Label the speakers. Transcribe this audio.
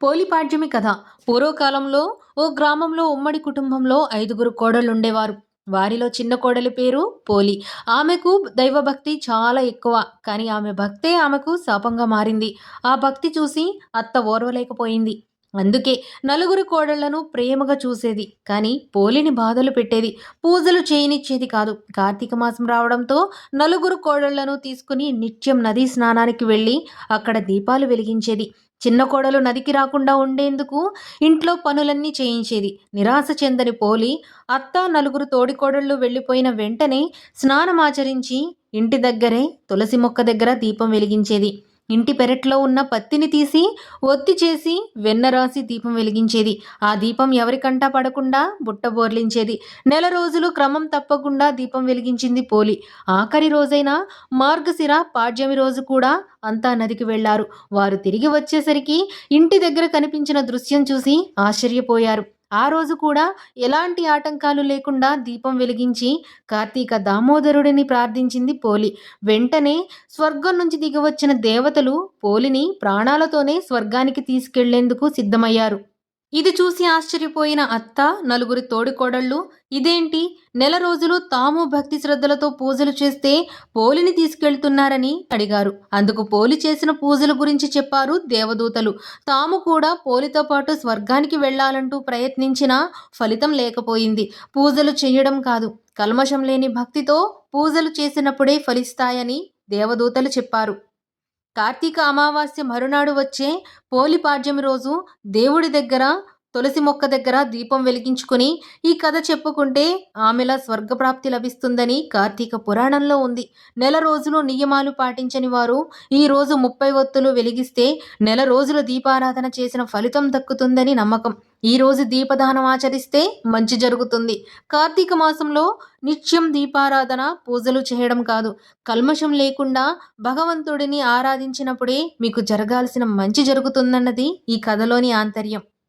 Speaker 1: పోలిపాడ్యమి కథ పూర్వకాలంలో ఓ గ్రామంలో ఉమ్మడి కుటుంబంలో ఐదుగురు కోడళ్ళుండేవారు. వారిలో చిన్న కోడలి పేరు పోలి. ఆమెకు దైవభక్తి చాలా ఎక్కువ. కానీ ఆమె భక్తే ఆమెకు శాపంగా మారింది. ఆ భక్తి చూసి అత్త ఓర్వలేకపోయింది. అందుకే నలుగురు కోడళ్ళను ప్రేమగా చూసేది. కానీ పోలిని బాధలు పెట్టేది పూజలు చేయనిచ్చేది కాదు. కార్తీక మాసం రావడంతో నలుగురు కోడళ్ళను తీసుకుని నిత్యం నదీ స్నానానికి వెళ్ళి అక్కడ దీపాలు వెలిగించేది. చిన్న కోడలు నదికి రాకుండా ఉండేందుకు ఇంట్లో పనులన్నీ చేయించేది. నిరాశ చెందని పోలి అత్త నలుగురు తోడికోడళ్ళు వెళ్ళిపోయిన వెంటనే స్నానమాచరించి ఇంటి దగ్గరే తులసి మొక్క దగ్గర దీపం వెలిగించేది. ఇంటి పెరట్లో ఉన్న పత్తిని తీసి ఒత్తి చేసి వెన్న రాసి దీపం వెలిగించేది. ఆ దీపం ఎవరికంటా పడకుండా బుట్ట బోర్లించేది. నెల రోజులు క్రమం తప్పకుండా దీపం వెలిగించింది పోలి. ఆఖరి రోజైన మార్గశిర పాడ్యమి రోజు కూడా అంతా నదికి వెళ్ళారు. వారు తిరిగి వచ్చేసరికి ఇంటి దగ్గర కనిపించిన దృశ్యం చూసి ఆశ్చర్యపోయారు. ఆ రోజు కూడా ఎలాంటి ఆటంకాలు లేకుండా దీపం వెలిగించి కార్తీక దామోదరుడిని ప్రార్థించింది పోలి. వెంటనే స్వర్గం నుంచి దిగివచ్చిన దేవతలు పోలిని ప్రాణాలతోనే స్వర్గానికి తీసుకెళ్ళేందుకు సిద్ధమయ్యారు. ఇది చూసి ఆశ్చర్యపోయిన అత్త నలుగురి తోడికోడళ్ళు ఇదేంటి? నెల రోజులు తాము భక్తి శ్రద్ధలతో పూజలు చేస్తే పోలిని తీసుకెళ్తున్నారని అడిగారు. అందుకు పోలి చేసిన పూజల గురించి చెప్పారు దేవదూతలు. తాము కూడా పోలితో పాటు స్వర్గానికి వెళ్ళాలంటూ ప్రయత్నించినా ఫలితం లేకపోయింది. పూజలు చేయడం కాదు. కల్మషం లేని భక్తితో పూజలు చేసినప్పుడే ఫలిస్తాయని దేవదూతలు చెప్పారు. కార్తీక అమావాస్య మరునాడు వచ్చే పోలిపాడ్యమి రోజు దేవుడి దగ్గర తులసి మొక్క దగ్గర దీపం వెలిగించుకుని ఈ కథ చెప్పుకుంటే ఆమెలా స్వర్గప్రాప్తి లభిస్తుందని కార్తీక పురాణంలో ఉంది. నెల రోజులు నియమాలు పాటించని వారు ఈ రోజు ముప్పై ఒత్తులు వెలిగిస్తే నెల రోజులు దీపారాధన చేసిన ఫలితం దక్కుతుందని నమ్మకం. ఈ రోజు దీపదానం ఆచరిస్తే మంచి జరుగుతుంది. కార్తీక మాసంలో నిత్యం దీపారాధన పూజలు చేయడం కాదు. కల్మషం లేకుండా భగవంతుడిని ఆరాధించినప్పుడే మీకు జరగాల్సిన మంచి జరుగుతుందన్నది ఈ కథలోని ఆంతర్యం.